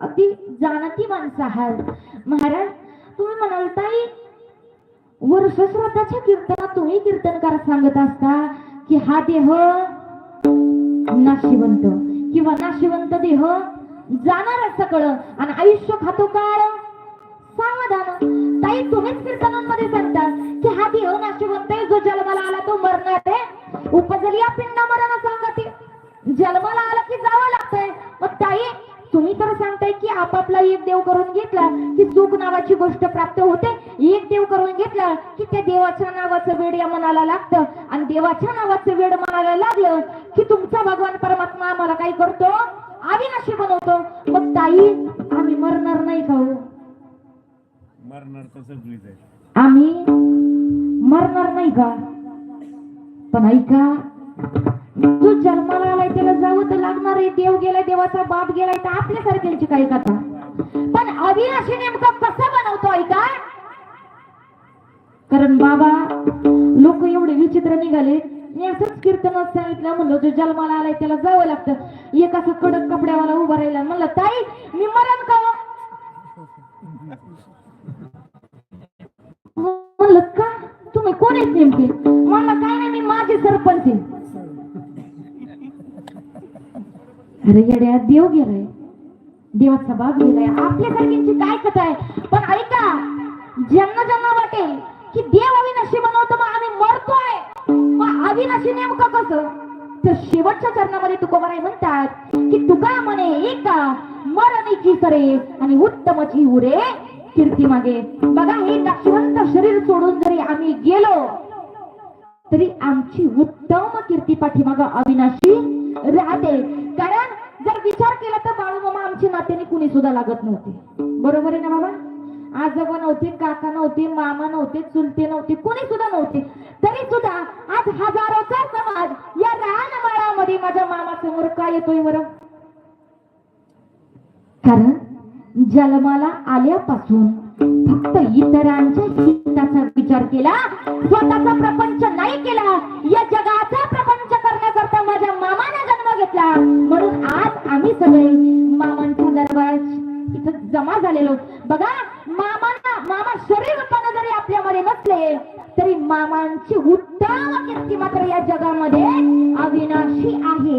अगदी जाणती माणसं आहात. महाराज तुम्ही म्हणाल ताई वर्षश्राद्धाच्या कीर्तनात तुम्ही कीर्तनकार सांगत असता की हा देह नाशिवंत किंवा नाशिवंत देह जाणार सकळ आणि आयुष्य खातो काळ सावधान. ताई तुम्हीच कीर्तनांमध्ये सांगता की हा देह नाशिवंत आहे जो जन्माला आला तो मरणार आहे. उपजली या पिंड मरण सांगते. जन्माला आला की जावं लागतंय. मग ताई सांगताय की आपापला एक देव करून घेतला की चूक नावाची गोष्ट प्राप्त होते. एक देव करून घेतला की त्या देवाच्या नावाचं वेड या मनाला लागतं. आणि देवाच्या नावाचं वेड मनाला लागलं की तुमचा भगवान परमात्मा आम्हाला काय करतो? अविनाशी बनवतो. मग ताई आम्ही मरणार नाही का हो? मरणार आम्ही मरणार नाही का? पण ऐका तू जन्माला आलाय अरे देव गेलाय देवाचा बाप गेलाय तर आपल्यासारख्यांची काही कथा? पण अविनाशी नेमकं कसं बनवतो ऐका कारण बाबा लोक एवढे विचित्र निघाले. मी असंच कीर्तनात सांगितलं म्हणलं जो जन्माला आलाय त्याला जावं लागतं. एक असं कडक कपड्यावाला उभा राहिला म्हणलं ताई मी मरण का हो? अरे येड्या देव गेलाय. देवाचा बाप गेलाय. आपल्यासारखींची काय कथा आहे? पण ऐका ज्यांना ज्यांना वाटेल की देव अविनाशी बनवतो मग आम्ही मरतोय. मग अविनाशी नेमकं कसं? तर शेवटच्या चरणामध्ये तुकोबाराय म्हणतात की तुका म्हणे एका मरणीची करे आणि उत्तमची उरे कीर्ती मागे. बघा हे नाशिवंत शरीर सोडून जरी आम्ही गेलो तरी आमची उत्तम कीर्ती पाठीमाग अविनाशी राहते. जर विचार केला तर बाळूमामा आमची नात्याने कुणी सुद्धा लागत नव्हते. बरोबर आहे ना बाबा आजोबा नव्हते काका नव्हते मामा नव्हते चुलते नव्हते कोणी सुद्धा नव्हते. तरी सुद्धा आज हजारोचा समाज या रानमाळामध्ये माझ्या मामा समोर का येतोय बरं? कारण जन्माला आल्यापासून फक्त इतरांच्या हिताचा विचार केला स्वतःचा प्रपंच नाही केला या जगाचा सगळे मामांच्या दरबारात इथं जमा झालेलो. बघा मामांना मामा शरीर रूपानं जरी आपल्यामध्ये नसले तरी मामांची उत्तम कीर्ती मात्र या जगामध्ये अविनाशी आहे.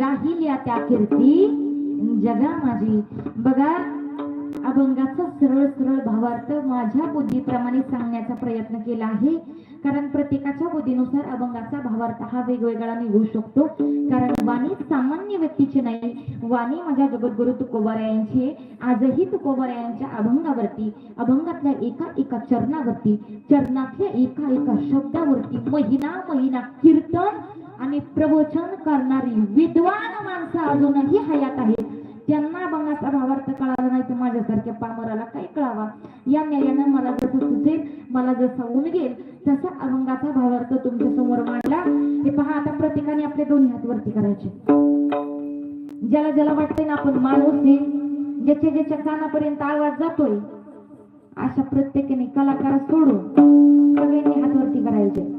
राहिल्या त्या कीर्ती जगा माझी. बघा अभंगाचा सरळ सरळ भावार्थ माझ्या बुद्धीप्रमाणे सांगण्याचा प्रयत्न केला आहे. कारण प्रत्येकाच्या बुद्धीनुसार अभंगाचा भावार्थ हा वेगवेगळा निघू शकतो. कारण वाणी सामान्य व्यक्तीची नाही वाणी माझ्या जगद्गुरु तुकोबारायांची आहे. आजही तुकोबारायांच्या अभंगावरती अभंगातल्या एका एका चरणावरती चरणातल्या एका एका शब्दावरती महिना महिना कीर्तन आणि प्रवचन करणारी विद्वान माणसं अजूनही हयात आहेत. त्यांना अभंगाचा भावार्थ कळाला नाही तर माझ्यासारख्या पामराला काय कळावा? या न्यायानं मला जसं मला ऊन उमगेल तसा अभंगाचा भावार्थ तुमच्यासमोर मांडला. हे पहा आता प्रत्येकाने आपले दोन्ही हात वरती करायचे. ज्याला ज्याला वाटते ना आपण माणूस ज्याच्या ज्याच्या कानापर्यंत आवाज जातोय अशा प्रत्येकाने कलाकार सोडून सगळ्यांनी हात वरती करायचे.